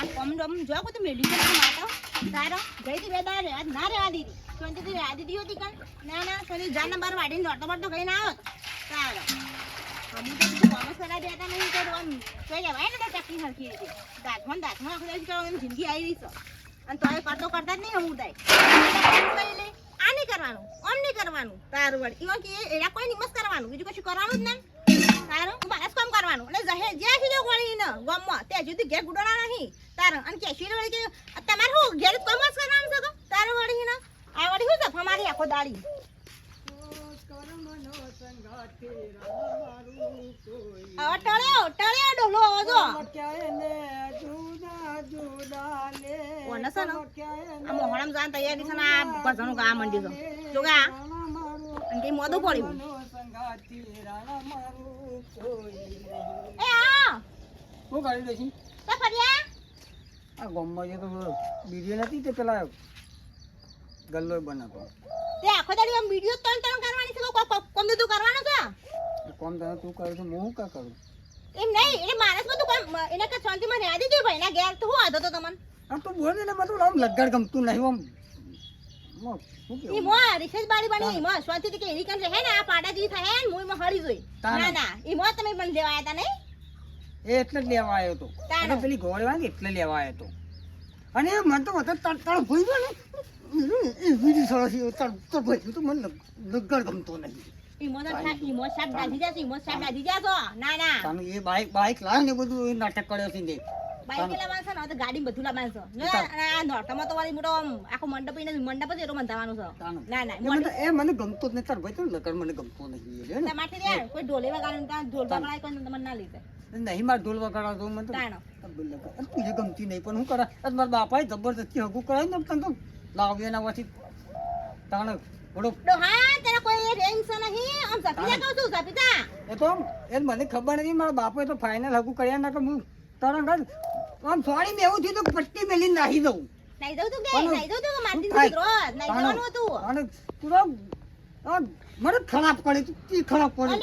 આ કોમ ડોમ જો કોઈ મેડિકલ માતો તારો ગઈ તી બેદા રે ના રેવા દીધી. શાંતિ થી આ દીદી હતી કાં ના ના સરી જાન નંબર વાડીને દોડતો પડતો કઈ ના આવત તારો. અમુક તો તું કોમર્સ સરા દેતા નહીં તો આમ જોઈ લેવાય ને તો ચકલી હરખી રીતે દાંતમાં ને દાંતમાં આખો દિવસ કરવાની જિંદગી આવી રહી છે. અને તોય કરતો કરતા જ નહીં હું દાય આ નહીં કરવાનું. નહીં કરવાનું. તારું વળી. ઈવા કે એના કોઈ નિમસ કરવાનું. બીજું કશું કરવાનું જ નહીં. તારું મારે જ કરવાનું. અને જહે જ્યાં સુધી વળી ને જુદી ઘેર ગુડોના નહીં. તારું, અને કે તમારે શું, ઘેર જ જ કરવાનું તારું વળી શું છે? આખો દાડી. ટળ્યો જો. જાન તૈયારી છે જો પડ્યું. એ આ! શું કરી દઈશું તો ફર્યા! આ ગામમાં જે તો બીજી નથી તે પેલા ગલ્લો બનાવતો. તે આખો દાડી આમ વિડિયો તણ તણ કરવાની છે કો કો- કોમ બધું કરવાનું છે? કોમ તને તું કરે છે હું કા કરું? એમ નહીં એટલે માણસ બધું કોમ એને કે શાંતિમાં રહેવા દીધી ભાઈ ના ઘેર તો હું આદો તો તમને. આમ તું બોલ ને બધું આમ લગાડ ગમતું નહીં આમ ઈ મો રિસર્ચ બાળી બની મો શાંતિથી કે એની કામ હે ને આ પાડાજી થાય હે ને મુઈ માં હળી જોઈ. ના ના ઈ મો તમે પણ લેવા આયા તા નહીં? એ એટલે જ લેવા આવ્યો તો. અને પેલી ઘોડે વાળી એટલે લેવા આવ્યો તો. અને મન તો વધારે તળ તળ ભૂઈ ગયો ને. એ બીજી સરસ તળ તળ ભૂઈ તો મને લગડ ગમતો નહીં. ના ના. ને નાટક કર્યો છે ને. બાઈક કેટલા માણસો ને તો ગાડી બધું લાવવાનું છે. આ નોરતામાં તો વાળી મોટો આખો મંડપ ઈને મંડપ જ એટલો બંધાવાનું છે. ના ના એ મને ગમતો જ નહીં. તાર ભાઈ તો લગાડ મને ગમતો નહીં. એ રે ને. તમારે યાર કોઈ ઢોલે વગાડે ઢોલ પકડાય કોઈ તમને ના લીધે. નહીં માર ઢોલ વગાડવા તો મને તુજે ગમતી નહીં પણ હું કરે મારા બાપાએ જબરદસ્તી હગું કરાય ને તને તો લાવ્યો એના પછી તાણે થોડો ડોહા તેરા કોઈ છે નહીં. આમ સપીતા કહું છું સપીતા એ તો એ મને ખબર નથી મારા બાપાએ તો ફાઇનલ હગું કર્યા ના કે હું તરંગ આમ સોરી મેં એવું થયું તો પટ્ટી મેલી નાહી દઉં. નહીં દઉં તું કે કોનું? દઉં તું મારતી દીકરો નહીં જવાનું હતું. અને તું મને ખરાબ પડે તું ખરાબ પડે?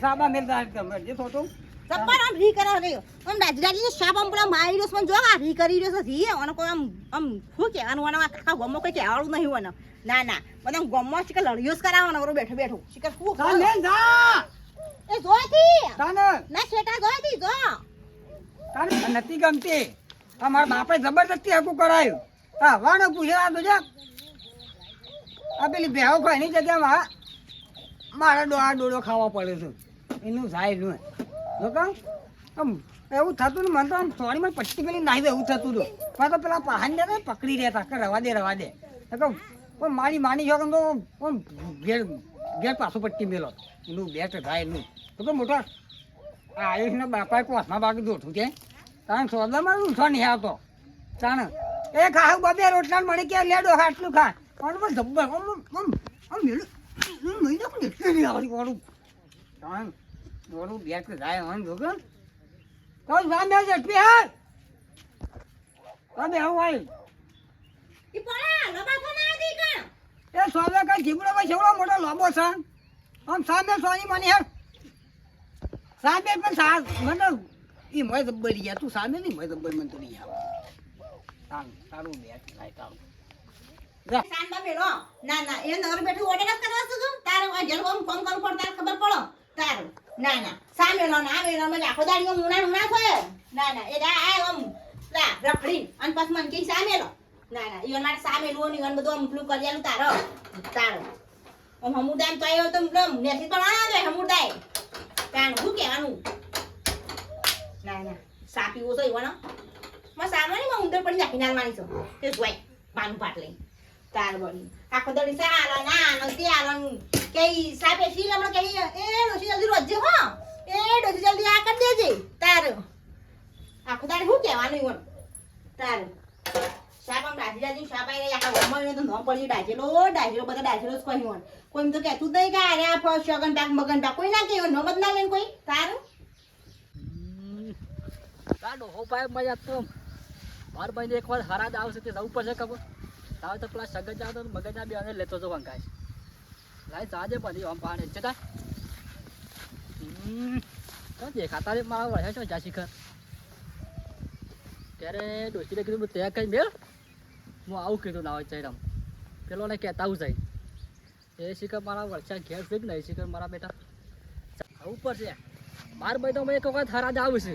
સાબા મેલતા જે થોડું જબ્બર આમ રી કરે રહ્યો. આમ દાજી દાજીને સાપ આમ પેલા મારી રહ્યો છે, પણ જો આ રી કરી રહ્યો છે, રી. અને કોઈ આમ આમ શું કહેવાનું આને? કાકા ગમો કોઈ કહેવાળું નહીં આને. ના ના બધા આમ ગામમાં શીખર લડ્યો જ કરાવવાનો નવરો બેઠો બેઠો શિકર શું કરે? એ જોઈથી. તાને ના શેઠા જોઈથી, જો. નથી ગમતી આ મારા બાપે જબરદસ્તી હકું કરાયું હા વાણો પૂછે આ તો આ પેલી ભેહો ખાય એની જગ્યામાં મારે ડોળા ડોળો ખાવા પડે છે એનું જાય નું આમ એવું થતું ને મને તો આમ સોરીમાં પટ્ટી પેલી નાહી એવું થતું હતું પણ તો પેલા પહાડને ને પકડી રહેતા, કે રવા દે રવા દે. તો પણ મારી માની છો તો આમ ઘેર ઘેર પાછું પટ્ટી મેલો. એનું બેટ થાય એનું. તો કે મોટા આયુષના બાપાએ કોસમાં બાકી દોઠું કે. કારણ સોદામાં ઊંઠો નહીં આવતો? તાણ, એ ખાવ બબે રોટલા મળી કે લેડો આટલું ખા. પણ પણ જબ્બર, આમ આમ આમ મેલું મહિના પણ એટલે નહીં આવડી વાળું તાણ વાળું તો જાય આમ જોગન કોઈ છે જટપી હાલ. અબે હું આવી ઈ પોળા, લબાસો ના હતી કાં? એ સોદા કા જીબડો ભાઈ છેવડો મોટો લોબો છે. આમ સામે સોની માની હેર સામે પણ સા મને ઈ મોય જબ્બર ગયા તું સામે નહીં મોય જબ્બર મને તો નહીં આવે. તારું બેટ થાય તારું સાંજમાં મેલો. ના ના એ નવરો બેઠું ઓર્ડર કરવા તું? તારે આ ફોન પડે તારે ખબર પડો. તારું. ના ના. સા મેલો ના મેલો મને આખો દાડી આમ ઉના ઉના થાય ના ના. એ આ આમ લા રખડી અને પછી મને કહે સા મેલો ના ના. ઈવન મારે સા મેલવું ને ઈવન બધું આમ પેલું કરી આલું તારો. તારો. આમ હમુદાય તો આવ્યો તો એકદમ નેથી તો ના દે હમુદાય. તાણ શું કહેવાનું? ના ના. સા પીવો તો ઈવનમાં સામાની માં ઉંદર પડી નાખી નાલ માની છો તે જોઈ પાનું પાટ લઈ તાર બની આખો દડી સા આલો ના આલો તે આલો ન. કે સાપે શીલ હમણાં કે એ ડોસી જલ્દી રોજે હો એ ડોશી જલ્દી આ કરી દેજે તાર આખો દાડી શું કહેવાનું ઈવન તાર સાપ આમ ડાજી ડાજી આઈ રહી આખા એને તો ન પડ્યું ડાજેલો ડાજેલો બધા ડાજેલો જ કહ્યું હોન કોઈ એમ તો કહેતું નહીં કે અરે આ ફર્સ્ટ શગન ટાક મગન ટાક કોઈ ના કહેવું નમત ના લેન કોઈ તારું આ હો ભાઈ મજા તો બાર મહિને એક વાર હરાજ આવશે તે જવું પડશે ખબર તાવ તો પેલા સગત જાવ તો મગજ બી અને લેતો તો વંકાય લાય જાજે પછી આમ પાણી જતા તો દેખાતા રે? મારા વળે છો જા શિખર ત્યારે ડોશીને કીધું ત્યાં કઈ મેળ? હું આવું કીધું ના હોય ચૈરામ પેલો ને કહેતા આવું જાય એ શિખર મારા વળછા ઘેર છે ને શિખર મારા બેટા. આવું પડશે. બાર તો મેં એક વખત હરાજ આવું છે.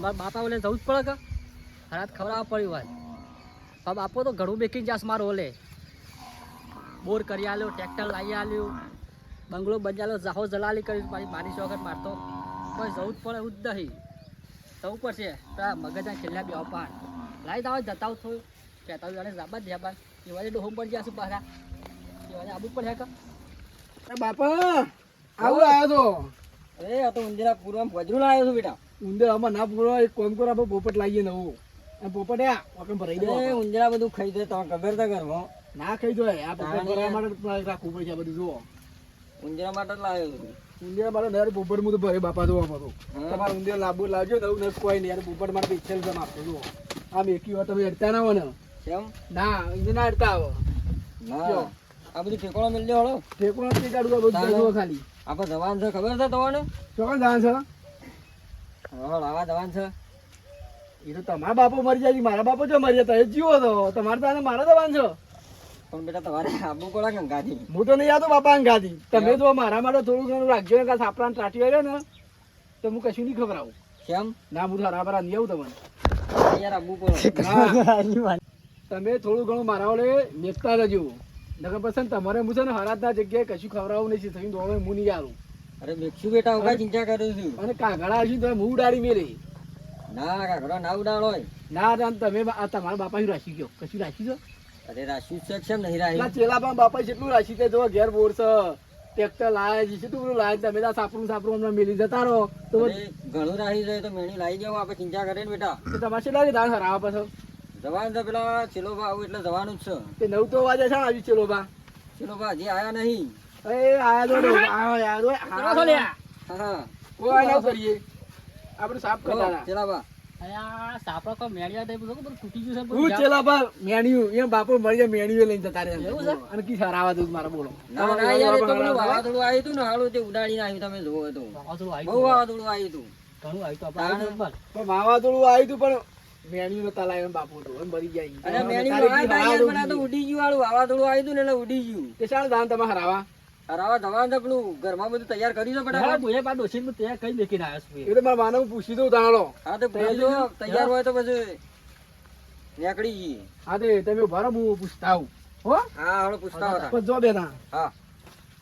મારા બાપા ઓલે જવું જ પડે કે? હરાજ ખવડાવવા પડ્યું હોય. પણ બાપો તો ઘણું બેકીને જાસ મારો ઓલે બોર કરી આલ્યો ટ્રેક્ટર લાવી આલ્યું બંગલો બંજાલો જાહો જલાલી કર્યું મારી મારી વખત મારતો કોઈ જવું જ પડે એવું જ નહીં જવું પડશે છે મગજના છેલ્લા બે પાણ લાવી દાવ જતા આવું થોડું કહેતા જાણે જાબા જ જાબા એવા ડોહમ પડી જશે પાછા એવા આબુ પડે કે બાપા આવું આવ્યો તો અરે આ તો ઊંધેરા પૂરવા ભજરું લાવ્યો છું બેટા ઉંદર આમાં ના પૂરો એક કોમ કરો આપણે પોપટ લાવીએ નવું આ પોપટ ભરાઈ દો અરે બધું ખાઈ દે તમે ખબર તો ઘરમાં ના ખાઈ જો આ પોપટ ભરાવા માટે રાખવું પડશે બધું જુઓ. માટે લાવ્યો છું. ઊંધિયા મારે નર પોપટ હું તો ભરે બાપા જોવા હા. તમારે ઊંધિયા લાંબુ લાવજો નસ કોઈ નહીં યાર પોપટ મારે ઈચ્છેલ છે આપતો જુઓ. આમ એકી વાર તમે અડતા ના હો ને કેમ? ના ના અડતા આવો ના. આ બધું ઠેકોણો મિલજો હળો. જ કાઢવું બધું જુઓ ખાલી. આપણે જવાન છે ખબર છે તમને? છે? હા આવા જવાન છે. એ તો તમારા બાપો મરી જાય મારા બાપો જો મરી એ જીવો તો તમારે તો મારા દવાન છો. પણ બેટા તમારે આબુ કોળા ગંગાથી હું તો નહીં આવતો બાપા અંગાથી તમે તો મારા માટે થોડું ઘણું રાખજો ને કાંઈ સાપરાને ટાટી આવ્યો ને તો હું કશું નહીં ખબરાવું કેમ? ના હું હરા બરા નહીં આવું તમને. યાર આબુ કોળો. તમે થોડું ઘણું મારા વડે મેકતા રહેજો. નકર પસંદ તમારે હું છે ને હરાતના જગ્યાએ કશું ખવડાવવું નહીં થયું દોડો હું નહીં આવું અરે મેખ્યું બેટા હું કાંઈ ચિંતા કરું છું. અને કાગડા આવશે તો હું ઉડાડી મેલે. ના કાકડો ના ઉડાડો હોય. ના તમે તમારા બાપા રાશી ગયો કશું રાશી છો? અરે રાશિ છે કેમ નહીં ના ચેલા પણ બાપા કેટલું રાશી તે જો ઘેર બોર છે. ટ્રેક્ટર લાવે છે કેટલું બધું લાવે તમે તો સાપરું સાપરું હમણાં મેલી જતા રહો. તો ઘણું રાહી જાય તો મેણી લાવી દેવું આપણે ચિંતા કરે ને બેટા. તો તમારે કે દાણ હરાવા પાછો? જવાન તો પેલા ચેલો બા આવું એટલે જવાનું જ છે. તે નવ તો વાગે છે ને આવી ચેલો બા. ચેલો બા હજી આયા નહીં. એ આયા તો આયા તો, હા હા. કોઈ ના કરીએ આપણે સાફ કરતા. ચેલા અયા સાપડો કો મેળિયા ટાઈપ બધું બધું તૂટી ગયું છે હું ચેલા બા મેણ્યું એમ બાપો મળી જાય મેણ્યું લઈને જતા રહે એવું છે? અને કી હરાવા દઉં મારા બોલો. ના ના યાર તો પેલું વાવાઝોડું આવ્યું હતું ને હાલું તે ઉડાડી નાખ્યું તમે જોવો તો. વાવાઝોડું આવ્યું બહુ વાવાઝોડું આવ્યું હતું. ઘણું આવ્યું તો આપણે આવ્યું પણ વાવાઝોડું આવ્યું હતું પણ મેણ્યું નતા લાવ્યા એમ બાપો તો મરી અને તો ઉડી ગયું વાળું વાવાઝોડું આવ્યું હતું ને એટલે ઉડી ગયું. તે શાળ દાન તમે હરાવા હરાવા દવા પેલું ઘરમાં બધું તૈયાર કરી દો હા, ફટાફટ પા ડોશી ને ત્યાં કઈ મેકીને આવ્યો છું એ. એ મારા માનવ પૂછી દઉં તાણો. હા તો પૂછી દો. તૈયાર હોય તો પછી નીકળી જઈએ. હા તે તમે ઊભા રહો હું પૂછતા આવું. હો? હા હવે પૂછતા હતા. પણ જો બે હા.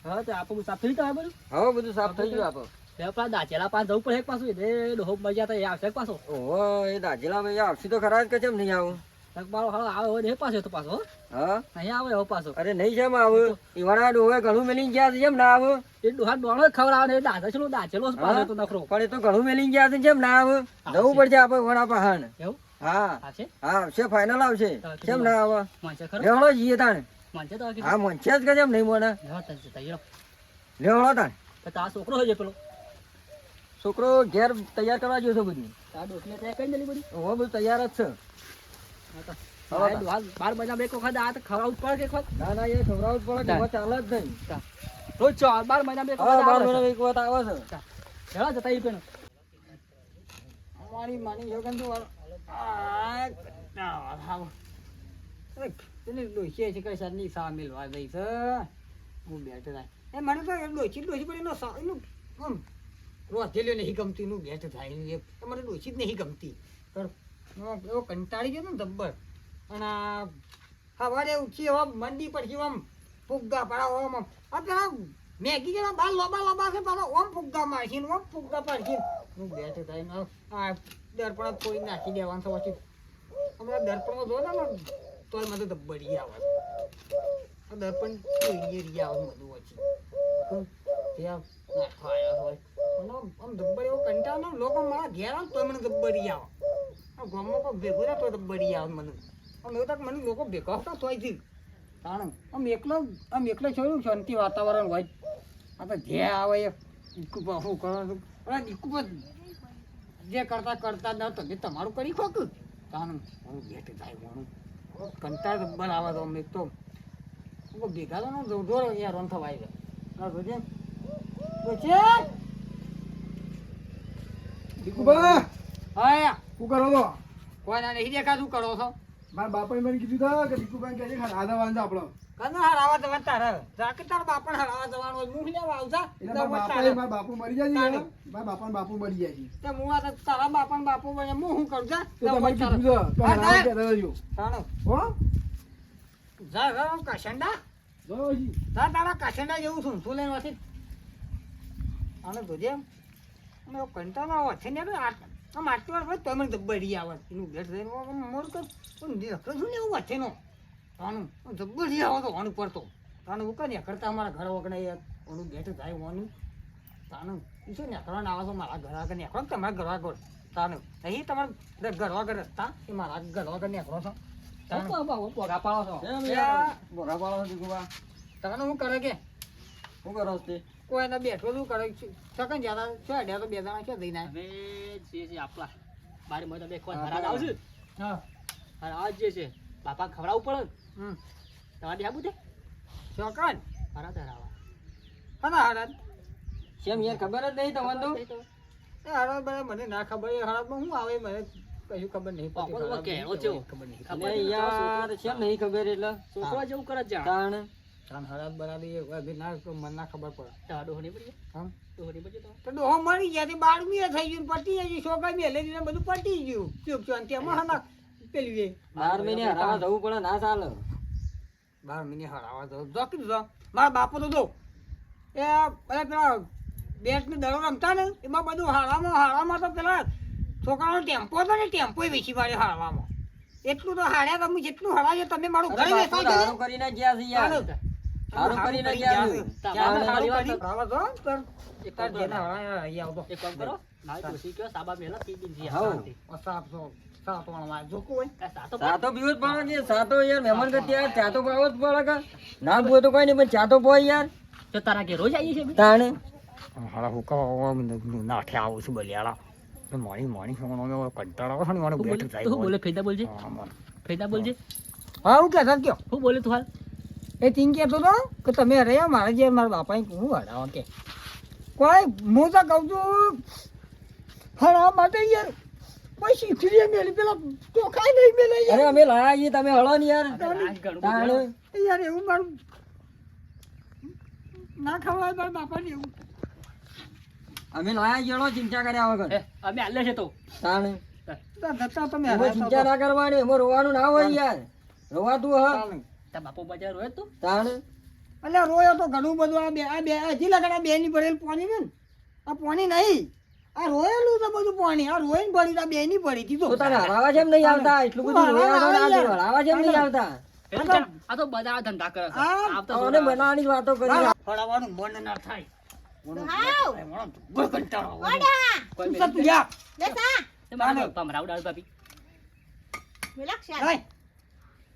હા તો આપણે સાફ થઈ ગયા બધું? હવે બધું સાફ થઈ ગયું આપો. પેલા દાચેલા જવું પડે એક પાછું. એ ડોહો જાય તો એ આવશે પાછો. ઓહો એ દાજેલા ભાઈ આવશે તો ખરા જ કે કેમ નહીં આવું? તક મારો આવે હોય ને પાછો તો પાછો હા. અહીંયા આવે એવો પાછો. અરે નહીં કેમ આવું. ઈવાના ડોહે ઘણું મેલી ગયા છે કેમ ના આવું. એ ડોહા ડોણો ખવડાવે ને દાચેલો દાચેલો પાછો તો નખરો. પણ એ તો ઘણું મેલી ગયા છે કેમ ના આવું. જવું પડશે આપણે વડા પહાણ એવું? હા. હા આવશે ફાઇનલ આવશે. કેમ ના આવે. લેવડો જઈએ તાણ. હા મંચે જ કેમ નહીં મને. લેવા તને તૈયાર લેવડો તાણ. તો છોકરો હોય છે પેલો? છોકરો ઘેર તૈયાર કરવા જોયો છે બધું. દેલી તૈયાર જ છે. બાર મહિના બે વખત આ તો ખવડાવવું પડે એક વખત ના ના એ ખવડાવવું પડે કે ચાલે જ નહીં. રોજ ચો બાર મહિના બે વખત બાર મહિના એક વખત આવે છે. હેડા જતા ઈ પેનો અમારી માની તો પેલી ડોસી છે કઈ સારની સા મિલવા ગઈ છે. હું બેઠો થાય. એ મને તો એમ ડોસી ડોસી પણ એનો સા એનું આમ રોધેલ્યો નહીં ગમતી એનું બેઠ થાય. એ મને ડોસી જ નહીં ગમતી. પણ એવો કંટાળી ગયો ને ધબ્બર અને સવારે ઉઠી હવે મંડી પછી આમ ફુગ્ગા પડાવો આમ. આ પેલા મેગી જેવા બાર લોબા લોબા છે પેલા ઓમ ફુગ્ગા મારશીને ઓમ ફુગ્ગા પાડશીને હું બેઠો થાય ને આ દર્પણ કોઈ નાખી દેવાનું છે પછી હમણાં દર્પણમાં જો ને તોય મને બળી આવે. આ દર્પણ જોઈએ રી આવે બધું હમ, ત્યાં નાખવા આવ્યા હોય. આમ ધબ્બર એવો કંટાળો લોકો મારા ઘેર આવે તોય મને દબ્બડી આવે. કારણ શાંતિ વાતાવરણ હોય. જે આવે જે કરતા કરતા ન તમે તમારું કરી ખોક. તાણ હું ભેટ થાય મારું કંટાળ જબ્બર આવે તો એક તો. ભેગા તો જવું જોડે યાર છે હા જોજે જોજે દીકુબા હા. શું કરો છો? કોઈ ના નહીં દેખા શું કરો છો? મારા બાપાએ મને કીધું તા કે દીકુબા કહે છે રાધા આપણો કને હરાવા જવાનું તારે? જાકે તાર બાપણ હરાવા જવાનું હોય? મું લેવા આવજા એટલે મારા બાપુ મરી જાય ને, મારા બાપાને બાપુ મરી જાય છે. તે મું આ તારા બાપુ બને મું શું કરું? જા. તો તમારે કીધું તો હરાવા કહેતા રહેજો. તાણો. હો? જા જા કશંડા જો હજી. તારા કશંડા જેવું છું શું લઈને વાથી આને જોજે અમે કંટાળો આવે છે ને આ આમ આટલી વાર હોય તો મને જબ્બડી આવે. એનું બેટ થઈને મોર કર. પણ દેખતો છું ને એવું વાથે નો તાનું આવે તો આનું પડતો. તાનું હું કઈ કરતા અમારા ઘર વગણે ઓનું બેટ થાય ઓનું. તાનું ઈ શું નેકળવા આવે તો મારા ઘર આગળ નેકળો તમારા ઘર આગળ તાનું નહીં તમારા ઘર આગળ રસ્તા એ મારા ઘર આગળ નેકળો છો? પોગા પાડો છો? બોગા પાડો દીકુબા? તાનું હું કરે કે? શું કરો તે? કોઈ એને બેઠો શું કરે? સકન જ્યાદા છો અડ્યા તો બે જણા શું દઈને હવે જે છે આપલા. બારે મને બે કોણ હરાજ આવશે. હા. હરાજ જે છે બાપા ખવડાવવું પડે. હમ. તમારે આબુ છે? ચોકન હરાજ હરાવા હના હરાજ કેમ યાર ખબર જ નહીં તમને એ હરાજ બરાબર મને ના ખબર. એ હરાજમાં શું આવે? મને કશું ખબર નહીં. પડતી. આવે ખબર નહીં. ખબર યાર, કેમ નહીં ખબર એટલે? છોકરા જેવું કરે છે તાણ હરાત હરાજ બરાબર એ ના તો મને ના ખબર પડે. તારા ડોહો નહીં પડી હમ તો નહીં પડી તો? તો ડોહો મરી ગયા તે બારમી થઈ ગયું પટી ગયું છોકરા મેલે દીને બધું પટી ગયું. ચૂપ છું તેમાં હના પેલી એ. બાર મહિને હરાવા જવું પડે ના ચાલે. બાર મહિને હરાવા જવું. જો કીધું જો મારા બાપો તો જો. એ અરે પેલા બેટ ને દડો રમતા ને એમાં બધું હારામાં હારામાં તો પેલા છોકરાનો ટેમ્પો હતો ને ટેમ્પો વેચી મારે હારવામાં એટલું તો હાર્યા તમે જેટલું હરાવ્યો તમે મારું ઘર વેચાઈ ગયું કરીને ગયા છે હારું. ગયા જો, જેને આવતો. એક કામ કરો. કયો સાબા મેલા પી દીધી સાતો યાર મહેમાન યાર પાવો જ પડે કે. ના તો કોઈ નહીં પણ ચા પોય યાર. તો તારા ઘેર રોજ આવીએ છે તાણે? હારા હું કહું નાઠે આવું છું બલિયાળા. મોણી મોણી ખાવાનો કંટાળો આવે છે ને મને બેઠ બોલે જાય બોલે ફેદા બોલજે. ફેદા બોલજે. હા હું કહેતો કયો? હું બોલે તું હાલ. એ તીન કહેતો હતો કે તમે રહ્યા મારા જે મારા બાપાએ હું હડાવો કે. કોઈ હું તો કહું છું હડાવવા માટે યાર કોઈ શીખડીએ મેલી પેલા ચોખાઈ નહીં મેલે અરે યાર અમે લાયા છીએ તમે હળો ને યાર. યાર એવું મારું ના ખવડાય મારા બાપાને એવું. અમે લાયા જેડો ચિંતા કર્યા વગર. અમે હાલે છે તો. તાણે. તમે ચિંતા ના કરવાની એમાં રોવાનું ના હોય યાર. રોવાતું હ. તારા બાપો બજાર રોય તું? તાણે? અલ્યા રોયો તો ઘણું બધું. આ બે આ બે હજી લગન આ બે ભરેલ પાણી ને? આ પાણી નહીં. આ રોયેલું તો બધું પાણી. આ રોઈને ભરી આ બે ભરી દીધું તારે હરાવા જેમ નહીં આવતા? એટલું બધું રોયા તો. હરાવા જેમ નહીં આવતા? આ તો બધા ધંધા કરે આવતા અને બનાવવાની વાતો કરી ફળાવાનું મન ના થાય. મને તું તે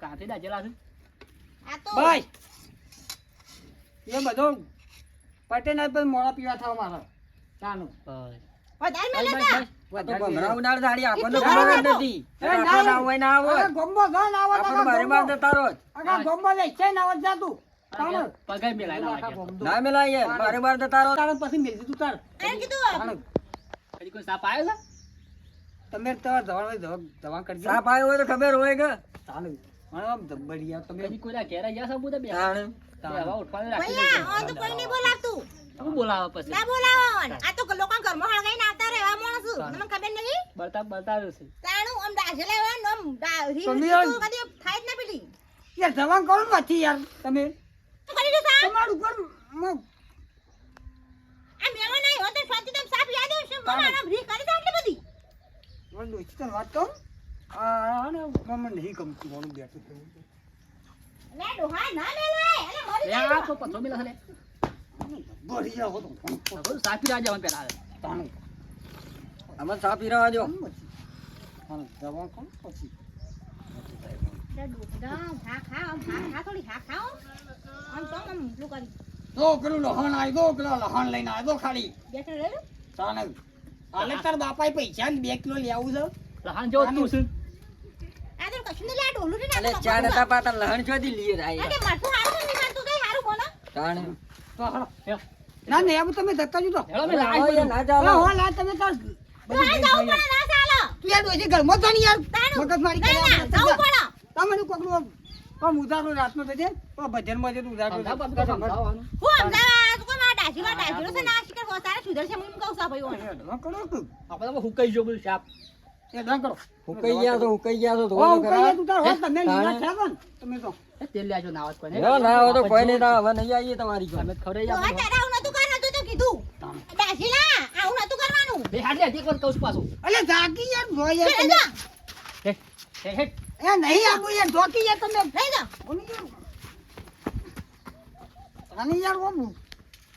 કાંથી દાજેલા છે? તો ભાઈ. એ બધો પટેલ પછી મોડા પીવા થાવ મારે ચાલો વધારે બસ, મેલે બસ, તા બસ. તો ભમરાવનાર ધાડી આપણને એટલું ખબર જ બરાબર. નથી એ આખા ના ના હોય ના આગા હોય ગોમ્બો ઘા ના આવત, આપણને આગા બારે માર ગોમ્બો. જતા રોજ આગા ગોમ્બો લે, છે ના આવત જાતું. ચાલો. પગાર મેલાય ના આખા લાગે. ગોમડો. ના મેલા યાર બારે બાર જતા રોજ તારે પછી મેલ દીધું તાર. એને કીધું ચાલો. હજી કોઈ સાપ આવ્યો છે તમે તો ખબર હોય કે આમ તમે હજી કોઈના ઘેર ગયા છે બધા બે તાણે. બે હવા રાખી ભૈયા ઓન તો કોઈ નહીં બોલાવતું. શું બોલાવો પછી. ના બોલાવવાનું આ તો લોકો ઘરમાં હળગાઈને આવતા રહેવા માણસ તમને ખબર નહીં? બળતા બળતાવ્યો છે. તાણું આમ દાજે લેવાનું આમ દા- રીલ તમે તો યાર- કદી થાય જ ના પેલી. યાર જવાન કરો નથી યાર? તમે? કરી દે તમારું ઘર આ મેળો નહીં હોતો શાંતિ તેમ સાપ યાદ આવશે? મારા આમ રી કરી દે આટલી બધી. મને તને વાત કહું? આ ને મને નહીં ગમતું મારું બેઠું. લે ડોહા ના મેલાય અલે મરી લે આ તો પથ્થરો મિલા છે લે. બઢિયા હો તો સાપી રાજા અમે પેલા તાણું. અમે સાપ પીરાવા દો તાણું. જવાન કોણ પછી? લે હા હા હા જો પૈસા બે કિલો લેવું આવું છે લહાન જો તું છે. આ તો કશું નહીં લે હતા પાતા લહણ ચોથી લીએ રાય અરે મરચું હારું છે, નિશાન તું કઈ હારું બોલો? તાણ. તો હાલો. ના ને એમ તમે ધક્કા જો તો હેલો મેં આવો યાર, ના હા હો લા તમે તો આ જાવ પણ ના ચાલો. તું યાર ડોશી ઘર મત જાની યાર. મગજ મારી ના, ના, જવું પડે. તમને કોકનું આમ ઉધારો રાતનો દેજે તો ભજનમાં જતું ઉધારો. હું અમદાવાદ તું માં ડાશીમાં ડાશીનો છે ને આ શિકાર સુધર છે હું કહું સા ભાઈ. એડવા કરો તું. આપણે હું કહી જો બધું સાપ. એડવા કરો હુકાઈ ગયા છો હુકાઈ ગયા છો હો, ધોવાનું હું તું તાર હોત તમે લીલા થયા તમે તો તેલ લેજો ના આવત કોઈને. ના ના તો કોઈ નહીં હવે નહીં આવીએ તમારી અમે જોડે. તો ખવડાવી તો આ આપવાનું. તારે આવું નતું કરવાનું, તું તો કીધું. આવું નતું કરવાનું. બે અલે જાગી યાર જો યાર હે, હે. એ નહીં આવું યાર જોકી યાર તમે લઈ જા. બોલી યાર આને યાર ઓમ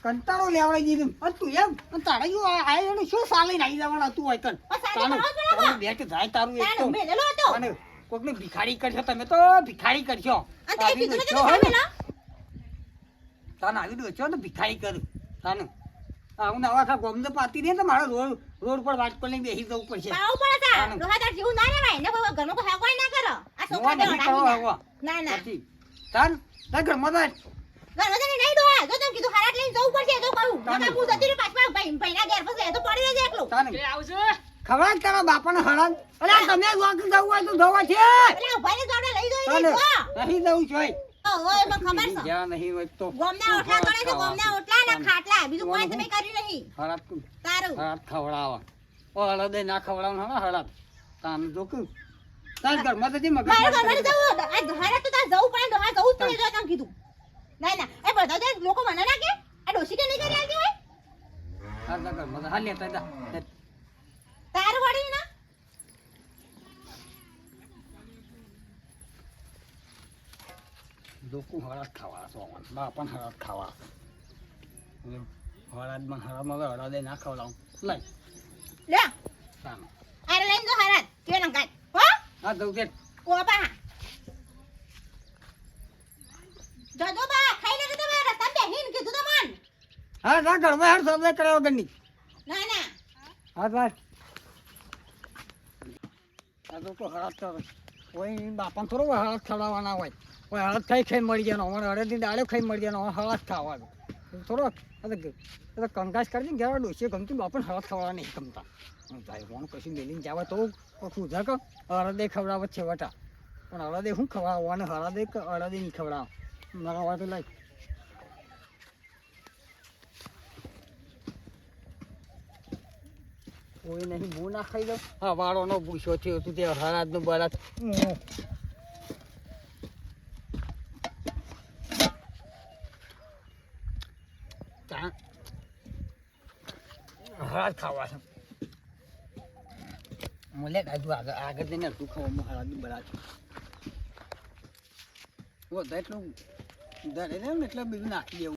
કંટાળો લેવડાવી દીધું અને તું એમ અને તારે જો આ આ એને શું સાલે નાઈ જવાના તું હોય કન તાણે બેટ જાય તારું એક તો. અને કોકને ભિખારી કરશો તમે તો ભિખારી કરશો તને આવી દો છો ને? તાને આવી તો ભિખારી કરું તાને આવું નવા ખા ગોમદે પાતી ને તો મારે રોડ રોડ પર વાટ પર લઈને બેસી જવું પડશે પાવું પડે તાર. તાનું. ડોહા તાર જેવું ના રહેવાય. ને કોઈ ઘરમાં કોઈ ના કરો. આ છોકરા. ના, ના. તાન તાર ઘરમાં તો ઘરમાં નહીં ડોહા. જો તને કીધું હારાટ લઈને જવું પડશે તો કહું. તાનું. હું જતી રહી પાછા ભાઈ- ભાઈના ઘેર પછી એ તો પડી રહેજે એકલું. તાને એ આવશે. તારા બાપાને હરાન અરે તમે વાંક જવું હોય તો જવા છે લઈ જઈએ તાને જો. નહીં જવું જોઈ તો હોય ખબર છે. જ્યાં નહીં હોય તો ગોમના ઓટલા કરે છે, ગોમના ઓટલા ને ખાટલા. બીજું કોઈ તમે કર્યું નહીં. હરાત તારું. હરાત ખવડાવા ઓ હળદે ના ખવડાવવાનું હા હળદ તાન જોકું તાર મારે જવું. આ હારાટ તો તાર જવું પડે. જવું જ પડે કીધું. ના, ના. એ બધા તો લોકો મને ના કે આ ડોસી કે નહીં કરી આલતી હોય? હાલ ના કર મને હાલ લેતા જા. તાર વળી ના. લોકો હરાત ખાવા છો બાપણ હરાત ખાવા. હળદમાં હળદમાં હળદે ના ખવડાવું. લઈ લે. આરે લઈને જો હારાટ કે લંકાત હો? હા જવું કે ઓબા જજો બા ખાઈ લે તમે રસ્તા કીધું તો મન. હા તા ઘરમાં હાર શબ્દ કર્યા ગની ના ના. હા ભાઈ આ તો હળદ કરે કોઈ બાપાને થોડો હળદ ખવડાવવાના હોય. કોઈ હળદ ખાઈ ખાઈ મળી જવાનો અમારે હળદની દાળો ખાઈ મળી જવાનો હળદ ખાવાનું. થોડો આ તો કરીને ગયા ડોસીએ ગમતું બાપણ હળદ ખવડાવવા નહીં ગમતા. હું ભાઈ કોણ કશું મેલીને જાવ તો પૂછા કે હળદે ખવડાવે છે વટા પણ હળદે શું ખવડાવવાનું હળદે ક- હળદે નહીં ખવડાવ. મારા વાટે લાઈ કોઈ નહીં હું ના ખાઈ દઉં હા વાળોનો પૂછ્યો છે તું તે હરાજનો બરાત હરાજ ખાવા છે મને કાજુ આગળ આગળ જઈને તું ખાવા હરાજની બરાત વધારે એટલું વધારે ને એટલે બીજું નાખી દેવું.